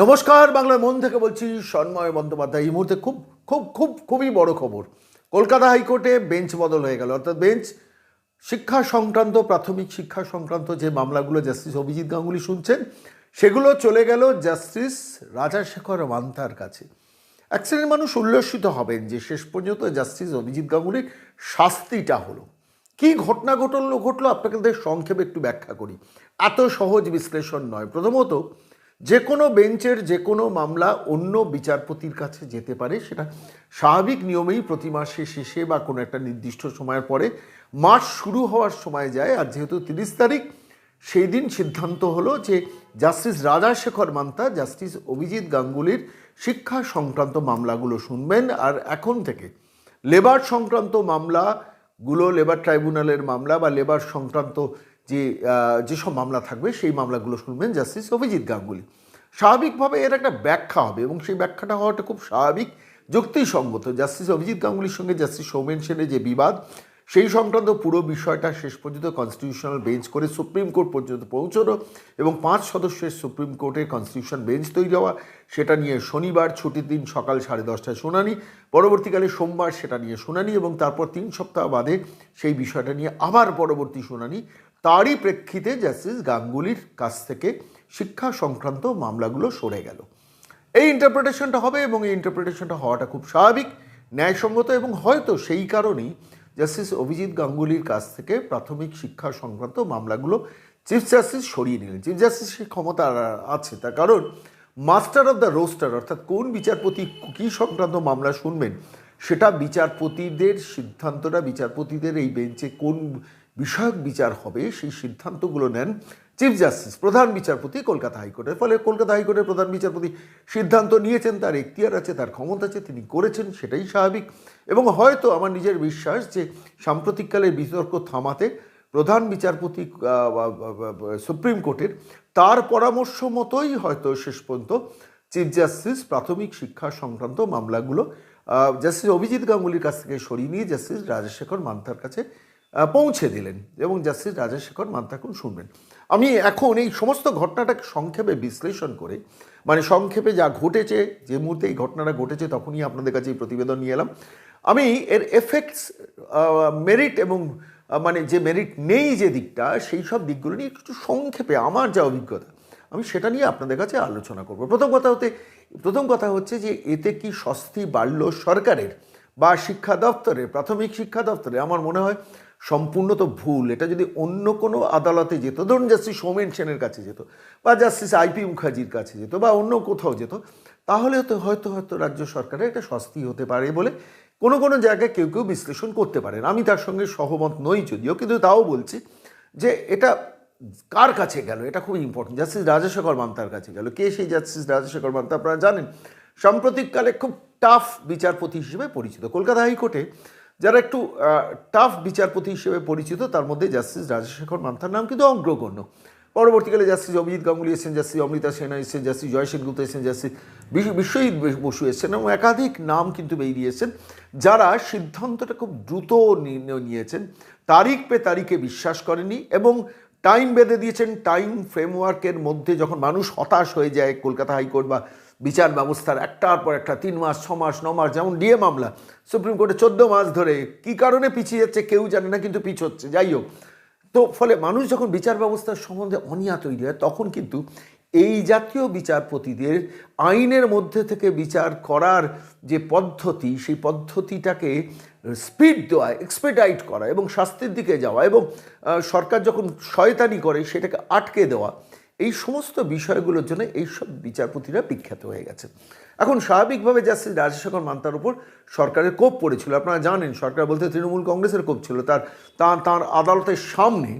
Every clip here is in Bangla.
নমস্কার, বাংলার মন থেকে বলছি সন্ময় বন্দ্যোপাধ্যায়। এই মুহূর্তে খুব খুব খুব, খুবই বড় খবর। কলকাতা হাইকোর্টে বেঞ্চ বদল হয়ে গেল। অর্থাৎ বেঞ্চ, শিক্ষা সংক্রান্ত, প্রাথমিক শিক্ষা সংক্রান্ত যে মামলাগুলো জাস্টিস অভিজিৎ গাঙ্গুলি শুনছেন, সেগুলো চলে গেল জাস্টিস রাজাশেখর মান্তার কাছে। এক শ্রেণির মানুষ উল্লসিত হবেন যে শেষ পর্যন্ত জাস্টিস অভিজিৎ গাঙ্গুলির শাস্তিটা হলো। কি ঘটনা ঘটলো ঘটলো আপনাদের সংক্ষেপে একটু ব্যাখ্যা করি। এত সহজ বিশ্লেষণ নয়। প্রথমত যে কোনো বেঞ্চের যে কোনো মামলা অন্য বিচারপতির কাছে যেতে পারে, সেটা স্বাভাবিক নিয়মেই প্রতি মাসে শেষে বা কোনো একটা নির্দিষ্ট সময়ের পরে মাস শুরু হওয়ার সময় যায়। আর যেহেতু তিরিশ তারিখ, সেই দিন সিদ্ধান্ত হলো যে জাস্টিস রাজাশেখর মান্তা, জাস্টিস অভিজিৎ গাঙ্গুলির শিক্ষা সংক্রান্ত মামলাগুলো শুনবেন। আর এখন থেকে লেবার সংক্রান্ত মামলাগুলো, লেবার ট্রাইব্যুনালের মামলা বা লেবার সংক্রান্ত যে যেসব মামলা থাকবে, সেই মামলাগুলো শুনবেন জাস্টিস অভিজিৎ গাঙ্গুলি। স্বাভাবিকভাবে এর একটা ব্যাখ্যা হবে এবং সেই ব্যাখ্যাটা হওয়াটা খুব স্বাভাবিক যুক্তিসঙ্গত। জাস্টিস অভিজিৎ গাঙ্গুলির সঙ্গে জাস্টিস সৌমেন সেনের যে বিবাদ, সেই সংক্রান্ত পুরো বিষয়টা শেষ পর্যন্ত কনস্টিটিউশনাল বেঞ্চ করে সুপ্রিম কোর্ট পর্যন্ত পৌঁছলো এবং পাঁচ সদস্যের সুপ্রিম কোর্টের কনস্টিটিউশন বেঞ্চ তৈরি হওয়া, সেটা নিয়ে শনিবার ছুটির দিন সকাল সাড়ে দশটায় শুনানি, পরবর্তীকালে সোমবার সেটা নিয়ে শুনানি এবং তারপর তিন সপ্তাহ বাদে সেই বিষয়টা নিয়ে আবার পরবর্তী শুনানি। তারই প্রেক্ষিতে জাস্টিস গাঙ্গুলির কাছ থেকে শিক্ষা সংক্রান্ত মামলাগুলো সরে গেল। এই ইন্টারপ্রিটেশনটা হবে এবং এই ইন্টারপ্রিটেশনটা হওয়াটা খুব স্বাভাবিক, ন্যায়সঙ্গত এবং হয়তো সেই কারণেই জাস্টিস অভিজিৎ গাঙ্গুলির কাছ থেকে প্রাথমিক শিক্ষা সংক্রান্ত মামলাগুলো চিফ জাস্টিস সরিয়ে নিলেন। চিফ জাস্টিসের ক্ষমতা আছে, তার কারণ মাস্টার অফ দ্য রোস্টার অর্থাৎ কোন বিচারপতি কী সংক্রান্ত মামলা শুনবেন, সেটা বিচারপতিদের সিদ্ধান্তটা, বিচারপতিদের এই বেঞ্চে কোন বিষয়ক বিচার হবে সেই সিদ্ধান্তগুলো নেন চিফ জাস্টিস প্রধান বিচারপতি কলকাতা হাইকোর্টের। ফলে কলকাতা হাইকোর্টের প্রধান বিচারপতি সিদ্ধান্ত নিয়েছেন, তার এখতিয়ার আছে, তার ক্ষমতা আছে, তিনি করেছেন, সেটাই স্বাভাবিক। এবং হয়তো আমার নিজের বিশ্বাস যে সাম্প্রতিককালের বিতর্ক থামাতে প্রধান বিচারপতি সুপ্রিম কোর্টের তার পরামর্শ মতোই হয়তো শেষ পর্যন্ত চিফ জাস্টিস প্রাথমিক শিক্ষা সংক্রান্ত মামলাগুলো জাস্টিস অভিজিৎ গাঙ্গুলির কাছ থেকে সরিয়ে নিয়ে জাস্টিস রাজশেখর মান্থার কাছে পৌঁছে দিলেন এবং জাস্টিস রাজশেখর মান্তা এখন শুনবেন। আমি এখন এই সমস্ত ঘটনাটাকে সংক্ষেপে বিশ্লেষণ করে মানে সংক্ষেপে যা ঘটেছে, যে মুহূর্তে এই ঘটনাটা ঘটেছে তখনই আপনাদের কাছে এই প্রতিবেদন নিয়ে এলাম। আমি এর এফেক্টস মেরিট এবং মানে যে মেরিট নেই যে দিকটা, সেই সব দিকগুলো নিয়ে একটু সংক্ষেপে আমার যা অভিজ্ঞতা, আমি সেটা নিয়ে আপনাদের কাছে আলোচনা করব। প্রথম কথা হতে, প্রথম কথা হচ্ছে যে এতে কি স্বস্তি বাড়ল সরকারের বা শিক্ষা দপ্তরের, প্রাথমিক শিক্ষা দপ্তরে আমার মনে হয় সম্পূর্ণ তো ভুল। এটা যদি অন্য কোনো আদালতে যেত, ধরুন জাস্টিস সৌমেন সেনের কাছে যেত, বা জাস্টিস আইপি মুখার্জির কাছে যেত, বা অন্য কোথাও যেত, তাহলে তো হয়তো হয়তো রাজ্য সরকারের একটা স্বস্তি হতে পারে বলে কোনো কোনো জায়গায় কেউ কেউ বিশ্লেষণ করতে পারেন। আমি তার সঙ্গে সহমত নই যদিও, কিন্তু তাও বলছি যে এটা কার কাছে গেল? এটা খুব ইম্পর্টেন্ট জাস্টিস রাজশেখর মান্তার কাছে গেল। কে সেই জাস্টিস রাজশেখর মান্তা আপনারা জানেন? সাম্প্রতিককালে খুব টাফ বিচারপতি হিসেবে পরিচিত। কলকাতা হাইকোর্টে যারা একটু টাফ বিচারপতি হিসেবে পরিচিত, তার মধ্যে জাস্টিস রাজশেখর মান্তার নাম কিন্তু অগ্রগণ্য। পরবর্তীকালে জাস্টিস অভিজিৎ গাঙ্গুলি এসেছেন জাস্টিস অমৃতা সেনা এসেছেন জাস্টিস জয় সেনগুপ্ত এসেছেন জাস্টিস বিশ্ব- বিশ্বজিৎ বসু এসেছেন এবং একাধিক নাম কিন্তু বেরিয়েছেন যারা সিদ্ধান্তটা খুব দ্রুত নির্ণয় নিয়েছেন, তারিখ পে তারিখে বিশ্বাস করেনি এবং টাইম বেঁধে দিয়েছেন টাইম ফ্রেমওয়ার্কের মধ্যে যখন মানুষ হতাশ হয়ে যায়, কলকাতা হাইকোর্ট বা বিচার ব্যবস্থার একটার পর একটা, তিন মাস, ছ মাস, ন মাস, যেমন ডিএ মামলা, সুপ্রিম কোর্টে চোদ্দ মাস ধরে কি কারণে পিছিয়ে যাচ্ছে কেউ জানে না, কিন্তু পিছোচ্ছে যাই হোক। তো ফলে মানুষ যখন বিচার ব্যবস্থার সম্বন্ধে অনিয়া তৈরি হয়, তখন কিন্তু এই জাতীয় বিচারপতিদের আইনের মধ্যে থেকে বিচার করার যে পদ্ধতি, সেই পদ্ধতিটাকে স্পিড দেওয়া, এক্সপেডাইট করা এবং শাস্তির দিকে যাওয়া এবং সরকার যখন শয়তানি করে, সেটাকে আটকে দেওয়া এই সমস্ত বিষয়গুলোর জন্য এইসব বিচারপতিরা বিখ্যাত হয়ে গেছে। এখন স্বাভাবিকভাবে জাস্টিস রাজশেখর মান্তার উপর সরকারের কোপ পড়েছিল। আপনারা জানেন, সরকার বলতে তৃণমূল কংগ্রেসের কোপ ছিল। তার তার তার আদালতের সামনে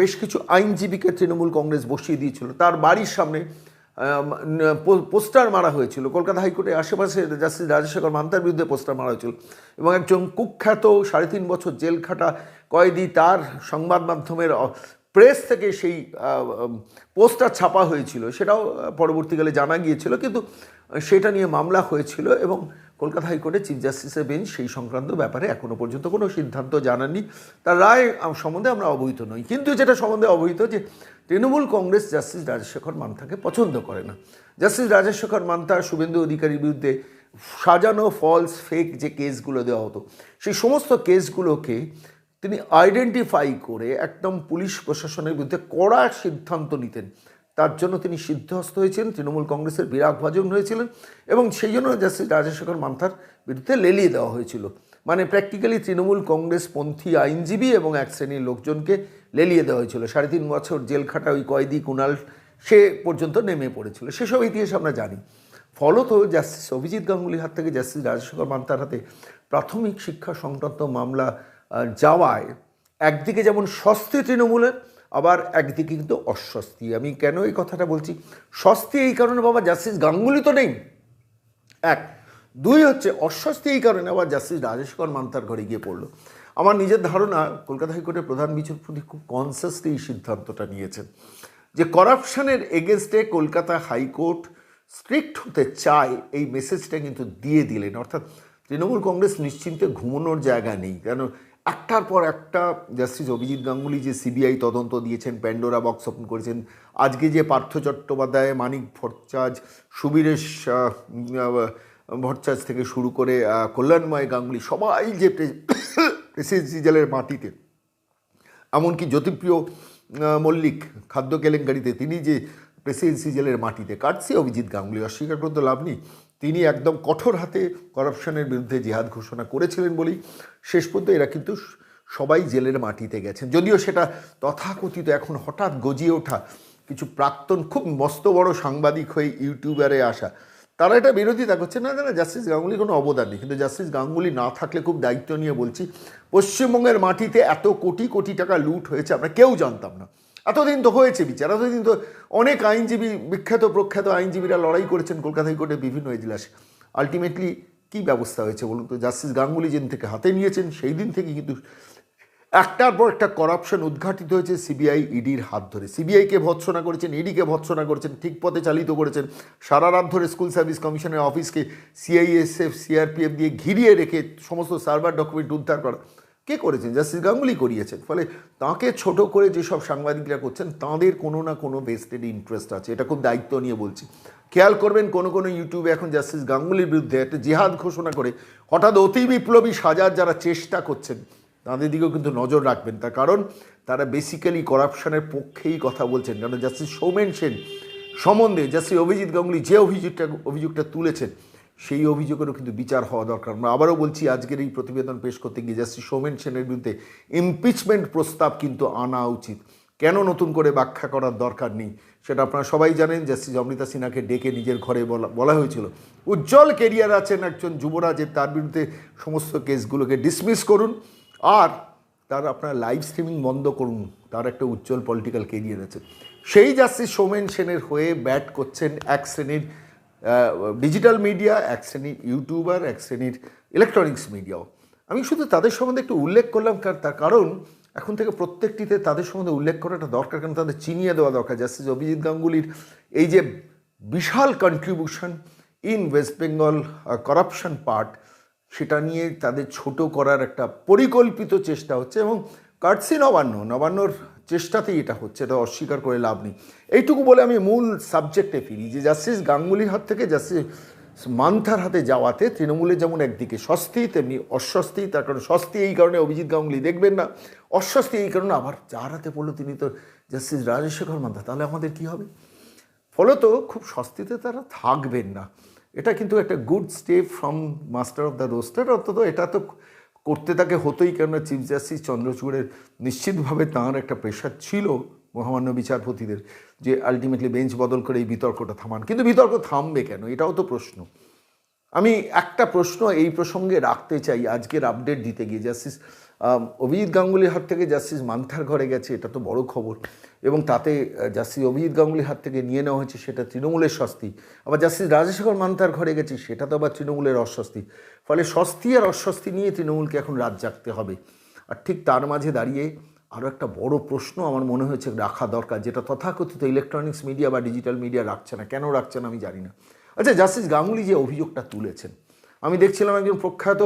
বেশ কিছু আইনজীবীকে তৃণমূল কংগ্রেস বসিয়ে দিয়েছিল। তার বাড়ির সামনে পোস্টার মারা হয়েছিল। কলকাতা হাইকোর্টের আশেপাশে জাস্টিস রাজশেখর মান্তার বিরুদ্ধে পোস্টার মারা হয়েছিল। এবং একজন কুখ্যাত সাড়ে তিন বছর জেল খাটা কয়েদি তার সংবাদ মাধ্যমের প্রেস থেকে সেই পোস্টার ছাপা হয়েছিল, সেটাও পরবর্তীকালে জানা গিয়েছিল, কিন্তু সেটা নিয়ে মামলা হয়েছিল এবং কলকাতা হাইকোর্টে চিফ জাস্টিসের বেঞ্চ সেই সংক্রান্ত ব্যাপারে এখনও পর্যন্ত কোনো সিদ্ধান্ত জানাননি। তার রায় সম্বন্ধে আমরা অবহিত নই। কিন্তু যেটা সম্বন্ধে অবহিত যে তৃণমূল কংগ্রেস জাস্টিস রাজশেখর মান্থাকে পছন্দ করে না। জাস্টিস রাজশেখর মান্থা শুভেন্দু অধিকারীর বিরুদ্ধে সাজানো ফলস ফেক যে কেসগুলো দেওয়া হতো, সেই সমস্ত কেসগুলোকে তিনি আইডেন্টিফাই করে একদম পুলিশ প্রশাসনের বিরুদ্ধে কড়া সিদ্ধান্ত নিতেন। তার জন্য তিনি সিদ্ধহস্ত হয়েছিলেন, তৃণমূল কংগ্রেসের বিরাট ভাজন হয়েছিলেন এবং সেই জন্য রাজশেখর মান্থার বিরুদ্ধে লেলিয়ে দেওয়া হয়েছিল। মানে প্র্যাকটিক্যালি তৃণমূল কংগ্রেস পন্থী আইনজীবী এবং এক শ্রেণির লোকজনকে লেলিয়ে দেওয়া হয়েছিল। সাড়ে তিন বছর জেল খাটা, ওই কয়েদি, কুণাল, সে পর্যন্ত নেমে পড়েছিল। সেসব ইতিহাস আমরা জানি। ফলত জাস্টিস অভিজিৎ গাঙ্গুলির হাত থেকে জাস্টিস রাজশেখর মান্তার হাতে প্রাথমিক শিক্ষা সংক্রান্ত মামলা যাওয়ায় একদিকে যেমন স্বস্তি তৃণমূলের আবার একদিকে কিন্তু অস্বস্তি। আমি কেন এই কথাটা বলছি? স্বস্তি এই কারণে বাবা জাস্টিস গাঙ্গুলি তো নেই। এক। দুই হচ্ছে অস্বস্তি এই কারণে আবার জাস্টিস রাজেশকর মান্তার ঘরে গিয়ে পড়ল। আমার নিজের ধারণা, কলকাতা হাইকোর্টের প্রধান বিচারপতি খুব কনসিয়াসলি এই সিদ্ধান্তটা নিয়েছেন যে করাপশনের এগেনস্টে কলকাতা হাইকোর্ট স্ট্রিক্ট হতে চায়, এই মেসেজটা কিন্তু দিয়ে দিলেন। অর্থাৎ তৃণমূল কংগ্রেস নিশ্চিন্তে ঘুমানোর জায়গা নেই। কেন? একটার পর একটা জাস্টিস অভিজিৎ গাঙ্গুলি যে সিবিআই তদন্ত দিয়েছেন প্যান্ডোরা বক্স ওপেন করেছেন, আজকে যে পার্থ চট্টোপাধ্যায়, মানিক ভট্টাচার্য সুবীরেশ ভট্টাচার্য থেকে শুরু করে কল্যাণময় গাঙ্গুলি, সবাই যে প্রেসিডেন্সি জেলের মাটিতে, এমনকি জ্যোতিপ্রিয় মল্লিক খাদ্য কেলেঙ্কারিতে, তিনি যে প্রেসিডেন্সি জেলের মাটিতে, কাটছে অভিজিৎ গাঙ্গুলি, অস্বীকার করতে লাভ নেই। তিনি একদম কঠোর হাতে করাপশনের বিরুদ্ধে জিহাদ ঘোষণা করেছিলেন বলেই শেষ পর্যন্ত এরা কিন্তু সবাই জেলের মাটিতে গেছেন। যদিও সেটা তথাকথিত এখন হঠাৎ গজিয়ে ওঠা কিছু প্রাক্তন, খুব মস্ত বড় সাংবাদিক হয়ে ইউটিউবারে আসা, তারা এটা বিরোধিতা করছে। না না জাস্টিস গাঙ্গুলি কোনো অবদান নেই। কিন্তু জাস্টিস গাঙ্গুলি না থাকলে খুব দায়িত্ব নিয়ে বলছি, পশ্চিমবঙ্গের মাটিতে এত কোটি কোটি টাকা লুট হয়েছে আমরা কেউ জানতাম না। এতদিন তো হয়েছে বিচার, এতদিন তো অনেক আইনজীবী, বিখ্যাত, প্রখ্যাত আইনজীবীরা লড়াই করেছেন কলকাতা হাইকোর্টে বিভিন্ন এজলাসে। আলটিমেটলি কী ব্যবস্থা হয়েছে বলুন তো? জাস্টিস গাঙ্গুলি যেদিন থেকে হাতে নিয়েছেন, সেই দিন থেকে কিন্তু একটার পর একটা করাপশন উদ্ঘাটিত হয়েছে সিবিআই ইডির হাত ধরে। সিবিআইকে ভৎসনা করেছেন, ইডিকে ভৎসনা করেছেন, ঠিক পথে চালিত করেছেন। সারা রাত ধরে স্কুল সার্ভিস কমিশনের অফিসকে সিআইএসএফ সিআরপিএফ দিয়ে ঘিরিয়ে রেখে সমস্ত সার্ভার ডকুমেন্ট উদ্ধার করা। কে করেছেন? জাস্টিস গাঙ্গুলি করিয়েছেন। ফলে তাকে ছোট করে যেসব সাংবাদিকরা করছেন, তাদের কোনো না কোনো বেস্টেড ইন্টারেস্ট আছে। এটা খুব দায়িত্ব নিয়ে বলছি। খেয়াল করবেন, কোনো কোনো ইউটিউবে এখন জাস্টিস গাঙ্গুলির বিরুদ্ধে একটা জেহাদ ঘোষণা করে, হঠাৎ অতি বিপ্লবী সাজার যারা চেষ্টা করছেন, তাদের দিকেও কিন্তু নজর রাখবেন। তার কারণ, তারা বেসিক্যালি করাপশনের পক্ষেই কথা বলছেন। কারণ জাস্টিস সৌমেন সেন সম্বন্ধে, জাস্টিস অভিজিৎ গাঙ্গুলি যে অভিযোগটা অভিযোগটা তুলেছেন সেই অভিযোগেরও কিন্তু বিচার হওয়া দরকার। আমরা আবারও বলছি, আজকের এই প্রতিবেদন পেশ করতে গিয়ে জাস্টিস সৌমেন সেনের বিরুদ্ধে ইমপিচমেন্ট প্রস্তাব কিন্তু আনা উচিত। কেন নতুন করে ব্যাখ্যা করার দরকার নেই? সেটা আপনারা সবাই জানেন, জাস্টিস অমৃতা সিনহাকে ডেকে নিজের ঘরে বলা বলা হয়েছিল। উজ্জ্বল কেরিয়ার আছেন একজন যুবরাজের তার বিরুদ্ধে সমস্ত কেসগুলোকে ডিসমিস করুন। আর তার আপনার লাইভ স্ট্রিমিং বন্ধ করুন। তার একটা উজ্জ্বল পলিটিক্যাল কেরিয়ার আছে। সেই জাস্টিস সৌমেন সেনের হয়ে ব্যাট করছেন এক শ্রেণির ডিজিটাল মিডিয়া এক শ্রেণির ইউটিউবার এক শ্রেণির ইলেকট্রনিক্স মিডিয়াও আমি শুধু তাদের সম্বন্ধে একটু উল্লেখ করলাম, কার- তার কারণ এখন থেকে প্রত্যেকটিতে তাদের সম্বন্ধে উল্লেখ করাটা দরকার, কারণ তাদের চিনিয়ে দেওয়া দরকার। জাস্টিস অভিজিৎ গাঙ্গুলির এই যে বিশাল contribution in West Bengal corruption part সেটা নিয়ে তাদের ছোট করার একটা পরিকল্পিত চেষ্টা হচ্ছে এবং কাটসি নবান্ন। নবান্নর চেষ্টাতেই এটা হচ্ছে, এটা অস্বীকার করে লাভ নেই। এইটুকু বলে আমি মূল সাবজেক্টে ফিরি যে জাস্টিস গাঙ্গুলির হাত থেকে জাস্টিস মান্থার হাতে যাওয়াতে তৃণমূলের যেমন একদিকে স্বস্তি, তেমনি অস্বস্তি, তার কারণ স্বস্তি এই কারণে অভিজিৎ গাঙ্গুলি দেখবেন না। অস্বস্তি এই কারণে আবার যার হাতে পড়ল তিনি তো জাস্টিস রাজশেখর মান্থা, তাহলে আমাদের কি হবে? ফলত খুব স্বস্তিতে তারা থাকবেন না। এটা কিন্তু একটা good step from master of the roster অন্তত এটা তো করতে তাকে হতোই, কেননা চিফ জাস্টিস চন্দ্রচূড়ের নিশ্চিতভাবে তাঁর একটা প্রেশার ছিল মহামান্য বিচারপতিদের, যে আলটিমেটলি বেঞ্চ বদল করে এই বিতর্কটা থামান। কিন্তু বিতর্ক থামবে কেন? এটাও তো প্রশ্ন। আমি একটা প্রশ্ন এই প্রসঙ্গে রাখতে চাই, আজকের আপডেট দিতে গিয়ে। জাস্টিস অভিজিৎ গাঙ্গুলির হাত থেকে জাস্টিস মান্থার ঘরে গেছে, এটা তো বড় খবর। এবং তাতে জাস্টিস অভিজিৎ গাঙ্গুলির হাত থেকে নিয়ে নেওয়া হয়েছে, সেটা তৃণমূলের স্বস্তি আবার জাস্টিস রাজশেখর মান্থার ঘরে গেছে, সেটা তো আবার তৃণমূলের অস্বস্তি ফলে স্বস্তি আর অস্বস্তি নিয়ে তৃণমূলকে এখন রাত জাগতে হবে। আর ঠিক তার মাঝে দাঁড়িয়ে আরও একটা বড় প্রশ্ন আমার মনে হয়েছে রাখা দরকার, যেটা তথাকথিত ইলেকট্রনিক্স মিডিয়া বা ডিজিটাল মিডিয়া রাখছে না। কেন রাখছে না আমি জানি না। আচ্ছা জাস্টিস গাঙ্গুলি যে অভিযোগটা তুলেছেন, আমি দেখছিলাম একজন প্রখ্যাত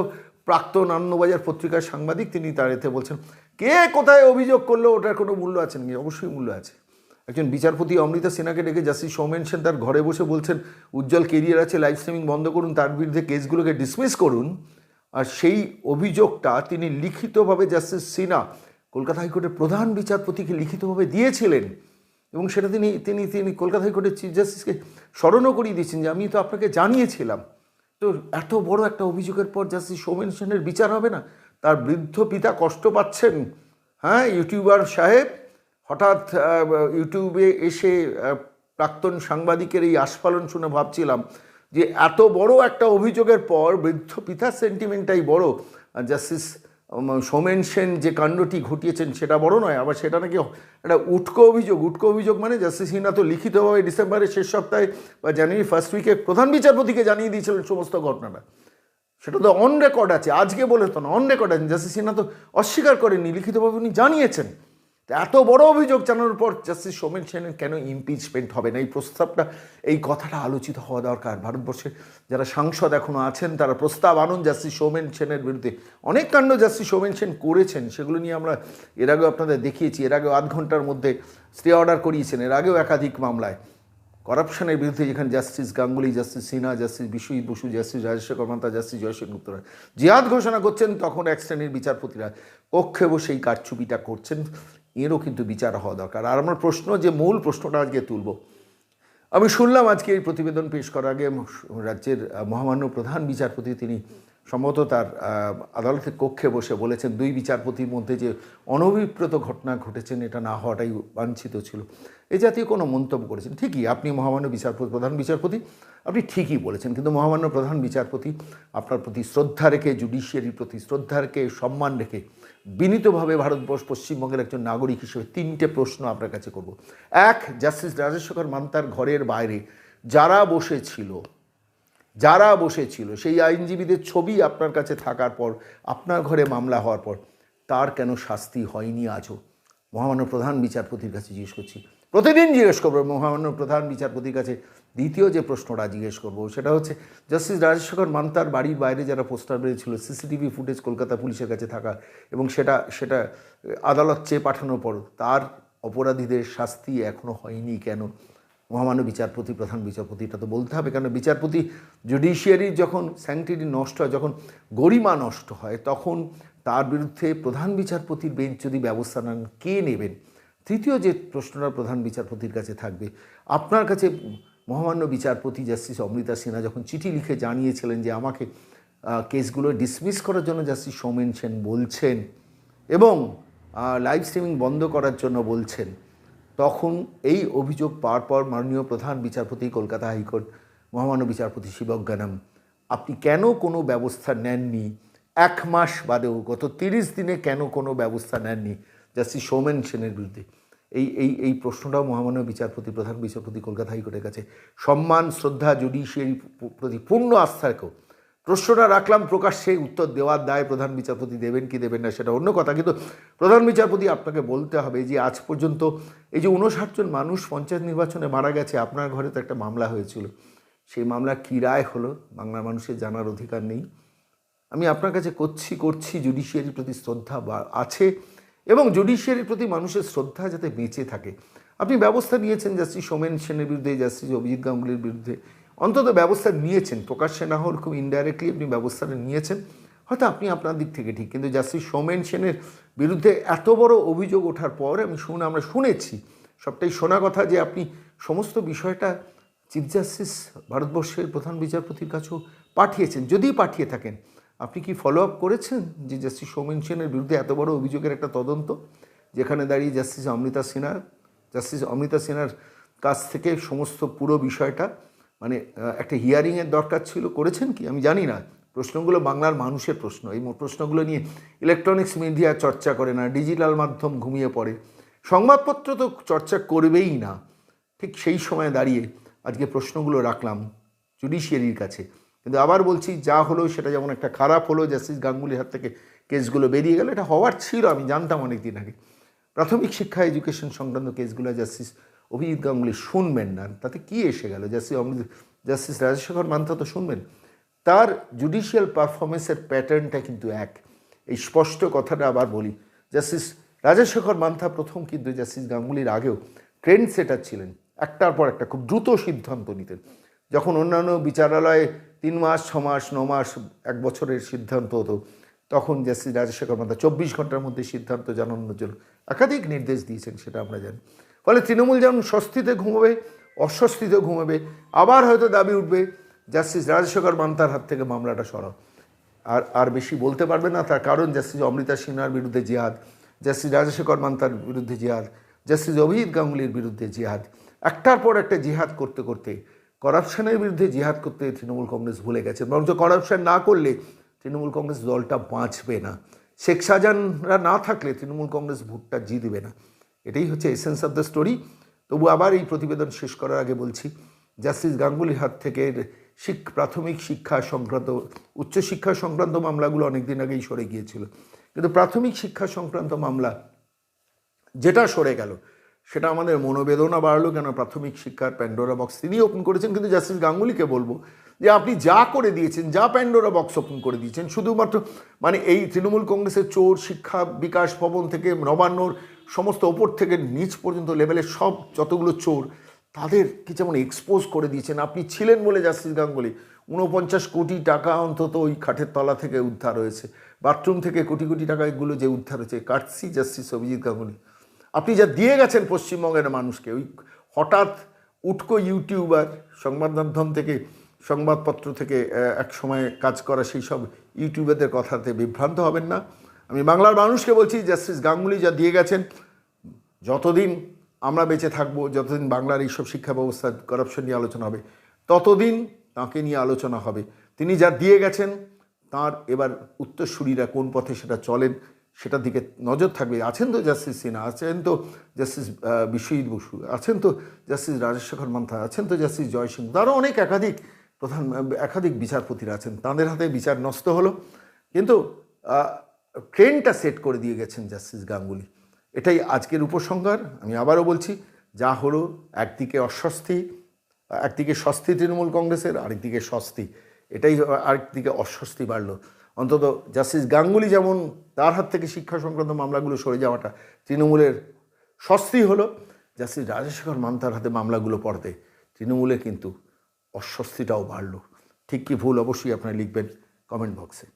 প্রাক্তন আনন্দবাজার পত্রিকার সাংবাদিক, তিনি তার এতে বলছেন, কে কোথায় অভিযোগ করল? ওটার কোনো মূল্য আছে নাকি? অবশ্যই মূল্য আছে। একজন বিচারপতি অমৃতা সিনহাকে ডেকে জাস্টিস সৌমেন সেন তার ঘরে বসে বলছেন, উজ্জ্বল কেরিয়ার আছে লাইভ স্ট্রিমিং বন্ধ করুন, তার বিরুদ্ধে কেসগুলোকে ডিসমিস করুন। আর সেই অভিযোগটা তিনি লিখিতভাবে জাস্টিস সিনহা, কলকাতা হাইকোর্টের প্রধান বিচারপতিকে লিখিতভাবে দিয়েছিলেন এবং সেটা তিনি তিনি তিনি কলকাতা হাইকোর্টের চিফ জাস্টিসকে স্মরণও করিয়ে দিয়েছেন যে, আমি তো আপনাকে জানিয়েছিলাম তো এত বড় একটা অভিযোগের পর জাস্টিস সৌমেন সেনের বিচার হবে না? তার বৃদ্ধ পিতা কষ্ট পাচ্ছেন? হ্যাঁ ইউটিউবার সাহেব, হঠাৎ ইউটিউবে এসে প্রাক্তন সাংবাদিকের এই আস্ফালন শুনে ভাবছিলাম যে এত বড় একটা অভিযোগের পর বৃদ্ধ পিতার সেন্টিমেন্টটাই বড়। জাস্টিস সৌমেন সেন যে কাণ্ডটি ঘটিয়েছেন সেটা বড় নয়, আবার সেটা নাকি একটা উটকো অভিযোগ উটকো অভিযোগ মানে জাস্টিস সিনহা তো লিখিতভাবে ডিসেম্বরের শেষ সপ্তাহে বা জানুয়ারি ফার্স্ট উইকে প্রধান বিচারপতিকে জানিয়ে দিয়েছিলেন সমস্ত ঘটনাটা। সেটা তো অন রেকর্ড আছে, আজকে বলে তো না অন রেকর্ড আছে, জাস্টিস সিনহা তো অস্বীকার করেননি, লিখিতভাবে উনি জানিয়েছেন। এত বড় অভিযোগ জানানোর পর জাস্টিস সৌমেন সেনের কেন ইমপিচমেন্ট হবে না? এই প্রস্তাবটা, এই কথাটা আলোচিত হওয়া দরকার। ভারতবর্ষে যারা সাংসদ এখনও আছেন, তারা প্রস্তাব আনুন জাস্টিস সৌমেন সেনের বিরুদ্ধে। অনেক কাণ্ড জাস্টিস সৌমেন সেন করেছেন, সেগুলো নিয়ে আমরা এর আগেও আপনাদের দেখিয়েছি। এর আগেও আধ ঘণ্টার মধ্যে স্টে অর্ডার করিয়েছেন, এর আগেও একাধিক মামলায়। করাপশনের বিরুদ্ধে যেখানে justice Ganguly, justice Sinha, justice Biswajit Basu, justice Rajshekhar Mantha, justice জয়শেখ গুপ্তরা জিহাদ ঘোষণা করছেন, তখন এক শ্রেণির বিচারপতিরা কক্ষে এই কারচুপিটা করছেন। এরও কিন্তু বিচার হওয়া দরকার। আর আমার প্রশ্ন যে, মূল প্রশ্নটা আজকে তুলব। আমি শুনলাম আজকে এই প্রতিবেদন পেশ করার আগে রাজ্যের মহামান্য প্রধান বিচারপতি তিনি সম্ভবত তার আদালতের কক্ষে বসে বলেছেন দুই বিচারপতির মধ্যে যে অনভিপ্রেত ঘটনা ঘটেছেন, এটা না হওয়াটাই বাঞ্ছিত ছিল। এই জাতীয় কোনো মন্তব্য করেছেন? ঠিকই, আপনি মহামান্য বিচারপতি, প্রধান বিচারপতি, আপনি ঠিকই বলেছেন। কিন্তু মহামান্য প্রধান বিচারপতি আপনার প্রতি শ্রদ্ধা রেখে, জুডিশিয়ারির প্রতি শ্রদ্ধা রেখে, সম্মান রেখে, বিনীতভাবে ভারতবর্ষ পশ্চিমবঙ্গের একজন নাগরিক হিসেবে তিনটে প্রশ্ন আপনার কাছে করব। এক, জাস্টিস রাজেশেখর মান্তার ঘরের বাইরে যারা বসেছিল যারা বসেছিল, সেই আইনজীবীদের ছবি আপনার কাছে থাকার পর, আপনার ঘরে মামলা হওয়ার পর, তার কেন শাস্তি হয়নি আজও? মহামান্য প্রধান বিচারপতির কাছে জিজ্ঞেস করছি। প্রতিদিন জিজ্ঞেস করব, মহামান্য প্রধান বিচারপতির কাছে দ্বিতীয় যে প্রশ্নটা জিজ্ঞেস করব, সেটা হচ্ছে, জাস্টিস রাজশেখর মান্তার বাড়ির বাইরে যারা পোস্টার বেরিয়েছিল সিসিটিভি ফুটেজ কলকাতা পুলিশের কাছে থাকা এবং সেটা সেটা আদালত চেয়ে পাঠানোর পর, তার অপরাধীদের শাস্তি এখনও হয়নি কেন? মহামান্য বিচারপতি, প্রধান বিচারপতি, এটা তো বলতে হবে। কারণ বিচারপতি জুডিশিয়ারির যখন স্যাংটিটি নষ্ট হয়, যখন গরিমা নষ্ট হয়, তখন তার বিরুদ্ধে প্রধান বিচারপতির বেঞ্চ যদি ব্যবস্থা নেন, কে নেবেন? তৃতীয় যে প্রশ্নটা প্রধান বিচারপতির কাছে থাকবে, আপনার কাছে মহামান্য বিচারপতি জাস্টিস অমৃতা সিনহা যখন চিঠি লিখে জানিয়েছিলেন যে আমাকে কেসগুলো ডিসমিস করার জন্য জাস্টিস সৌমেন সেন বলছেন এবং লাইভ স্ট্রিমিং বন্ধ করার জন্য বলছেন তখন এই অভিযোগ পাওয়ার পর মাননীয় প্রধান বিচারপতি কলকাতা হাইকোর্ট, মহামান্য বিচারপতি শিবজ্ঞানম আপনি কেন কোনো ব্যবস্থা নেননি? এক মাস বাদেও গত তিরিশ দিনে কেন কোনো ব্যবস্থা নেননি? জাস্টিস সৌমেন সেনের বিরুদ্ধে। এই এই এই প্রশ্নটাও মহামান্য বিচারপতি, প্রধান বিচারপতি কলকাতা হাইকোর্টের কাছে। সম্মান, শ্রদ্ধা, জুডিশিয়ারি প্রতি পূর্ণ আস্থা রেখেও প্রশ্নটা রাখলাম প্রকাশ্যে উত্তর দেওয়ার দায় প্রধান বিচারপতি দেবেন কি দেবেন না সেটা অন্য কথা। কিন্তু প্রধান বিচারপতি আপনাকে বলতে হবে যে আজ পর্যন্ত এই যে উনষাট জন মানুষ পঞ্চায়েত নির্বাচনে মারা গেছে, আপনার ঘরে তো একটা মামলা হয়েছিল। সেই মামলা কী রায় হলো বাংলার মানুষের জানার অধিকার নেই। আমি আপনার কাছে করছি করছি জুডিশিয়ারির প্রতি শ্রদ্ধা আছে এবং জুডিশিয়ারির প্রতি মানুষের শ্রদ্ধা যাতে বেঁচে থাকে। আপনি ব্যবস্থা নিয়েছেন জাস্টিস সোমেন সেনের বিরুদ্ধে জাস্টিস অভিজিৎ গাঙ্গুলির বিরুদ্ধে। অন্তত ব্যবস্থা নিয়েছেন। প্রকাশ্যে না হল খুব ইনডাইরেক্টলি আপনি ব্যবস্থাটা নিয়েছেন। হয়তো আপনি আপনার দিক থেকে ঠিক, কিন্তু জাস্টিস সোমেন সেনের বিরুদ্ধে এত বড় অভিযোগ ওঠার পর আমি শুনে, আমরা শুনেছি, সবটাই শোনা কথা যে আপনি সমস্ত বিষয়টা চিফ জাস্টিস ভারতবর্ষের প্রধান বিচারপতির কাছেও পাঠিয়েছেন যদি পাঠিয়ে থাকেন। আপনি কি ফলো আপ করেছেন যে জাস্টিস সৌমেন সেনের বিরুদ্ধে এত বড় অভিযোগের একটা তদন্ত, যেখানে দাঁড়িয়ে জাস্টিস অমৃতা সিনহা জাস্টিস অমৃতা সিনহার কাছ থেকে সমস্ত পুরো বিষয়টা মানে একটা হিয়ারিংয়ের দরকার ছিল, করেছেন কি? আমি জানি না। প্রশ্নগুলো বাংলার মানুষের প্রশ্ন। এই প্রশ্নগুলো নিয়ে ইলেকট্রনিক্স মিডিয়া চর্চা করে না ডিজিটাল মাধ্যম ঘুমিয়ে পড়ে। সংবাদপত্র তো চর্চা করবেই না। ঠিক সেই সময় দাঁড়িয়ে আজকে প্রশ্নগুলো রাখলাম জুডিশিয়ারির কাছে। কিন্তু আবার বলছি, যা হলো সেটা যেমন একটা খারাপ হলো জাস্টিস গাঙ্গুলির হাত থেকে কেসগুলো বেরিয়ে গেল, এটা হওয়ার ছিল, আমি জানতাম অনেক দিন আগে। প্রাথমিক শিক্ষা এডুকেশন সংক্রান্ত কেসগুলো জাস্টিস অভিজিৎ গাঙ্গুলি শুনবেন না, তাতে কি এসে গেল? জাস্টিস অমৃত, জাস্টিস রাজশেখর মান্থা তো শুনবেন। তার জুডিশিয়াল পারফরমেন্সের প্যাটার্নটা কিন্তু এক। এই স্পষ্ট কথাটা আবার বলি, জাস্টিস রাজশেখর মান্থা প্রথম কিন্তু জাস্টিস গাঙ্গুলির আগেও ট্রেন্ড সেটার ছিলেন। একটার পর একটা খুব দ্রুত সিদ্ধান্ত নিতেন। যখন অন্যান্য বিচারালয়ে তিন মাস, ছ মাস, ন মাস, এক বছরের সিদ্ধান্ত হতো, তখন জাস্টিস রাজশেখর মান্থা চব্বিশ ঘণ্টার মধ্যে সিদ্ধান্ত জানানোর জন্য একাধিক নির্দেশ দিয়েছেন, সেটা আমরা জানি। ফলে তৃণমূল যেমন স্বস্তিতে ঘুমাবে অস্বস্তিতে ঘুমাবে, আবার হয়তো দাবি উঠবে, জাস্টিস রাজশেখর মান্তার হাত থেকে মামলাটা সরাও। আর আর বেশি বলতে পারবে না, তার কারণ জাস্টিস অমৃতা সিনহার বিরুদ্ধে জিহাদ, জাস্টিস রাজশেখর মান্তার বিরুদ্ধে জিহাদ, জাস্টিস অভিজিৎ গাঙ্গুলির বিরুদ্ধে জিহাদ। একটার পর একটা জিহাদ করতে করতে, করাপশনের বিরুদ্ধে জিহাদ করতে তৃণমূল কংগ্রেস ভুলে গেছে। বরঞ্চ করাপশন না করলে তৃণমূল কংগ্রেস দলটা বাঁচবে না। শেখ শাহজাহানরা না থাকলে তৃণমূল কংগ্রেস ভোটটা জিতবে না। এটাই হচ্ছে এসেন্স অফ দ্য স্টোরি তবু আবার এই প্রতিবেদন শেষ করার আগে বলছি জাস্টিস গাঙ্গুলির হাত থেকে শিক, প্রাথমিক শিক্ষা সংক্রান্ত উচ্চশিক্ষা সংক্রান্ত মামলাগুলো অনেকদিন আগেই সরে গিয়েছিল। কিন্তু প্রাথমিক শিক্ষা সংক্রান্ত মামলা যেটা সরে গেল, সেটা আমাদের মনোবেদনা বাড়লো কেন? প্রাথমিক শিক্ষার প্যান্ডোরা বক্স তিনি ওপেন করেছেন, কিন্তু জাস্টিস গাঙ্গুলিকে বলব যে আপনি যা করে দিয়েছেন, যা প্যান্ডোরা বক্স ওপেন করে দিয়েছেন, শুধুমাত্র মানে এই তৃণমূল কংগ্রেসের চোর শিক্ষা বিকাশ ভবন থেকে নবান্নর সমস্ত ওপর থেকে নিচ পর্যন্ত লেভেলের সব যতগুলো চোর, তাদের কি যেমন এক্সপোজ করে দিয়েছেন? আপনি ছিলেন বলে জাস্টিস গাঙ্গুলি। ঊনপঞ্চাশ কোটি টাকা অন্তত ওই কাঠের তলা থেকে উদ্ধার হয়েছে। বাথরুম থেকে কোটি কোটি টাকা এগুলো যে উদ্ধার হয়েছে কাটসি জাস্টিস অভিজিৎ গাঙ্গুলি। আপনি যা দিয়ে গেছেন পশ্চিমবঙ্গের মানুষকে, ওই হঠাৎ উটকো ইউটিউবার, সংবাদ মাধ্যম থেকে, সংবাদপত্র থেকে এক সময় কাজ করা সেই সব ইউটিউবারদের কথাতে বিভ্রান্ত হবেন না। আমি বাংলার মানুষকে বলছি, জাস্টিস গাঙ্গুলি যা দিয়ে গেছেন, যতদিন আমরা বেঁচে থাকব, যতদিন বাংলার এইসব শিক্ষা ব্যবস্থা করাপশন নিয়ে আলোচনা হবে, ততদিন তাকে নিয়ে আলোচনা হবে। তিনি যা দিয়ে গেছেন, তার এবার উত্তরসূরিরা কোন পথে সেটা চলেন, সেটার দিকে নজর থাকবে। আছেন তো জাস্টিস সিনহা, আছেন তো জাস্টিস বিশ্বজিৎ বসু, আছেন তো জাস্টিস রাজশেখর মান্থা, আছেন তো জাস্টিস জয় সিং, তারও অনেক একাধিক প্রধান, একাধিক বিচারপতিরা আছেন। তাদের হাতে বিচার নষ্ট হলো। কিন্তু ট্রেনটা সেট করে দিয়ে গেছেন জাস্টিস গাঙ্গুলি। এটাই আজকের উপসংহার। আমি আবারও বলছি, যা হলো একদিকে অস্বস্তি, একদিকে স্বস্তি তৃণমূল কংগ্রেসের, আরেকদিকে স্বস্তি। এটাই আরেকদিকে অস্বস্তি বাড়লো। অন্তত জাস্টিস গাঙ্গুলি যেমন তার হাত থেকে শিক্ষা সংক্রান্ত মামলাগুলো সরে যাওয়াটা তৃণমূলের স্বস্তি হলো, জাস্টিস রাজশেখর মান্তার হাতে মামলাগুলো পড়তে। তৃণমূলে কিন্তু অস্বস্তিটাও বাড়লো। ঠিক কি ভুল অবশ্যই আপনারা লিখবেন কমেন্ট বক্সে।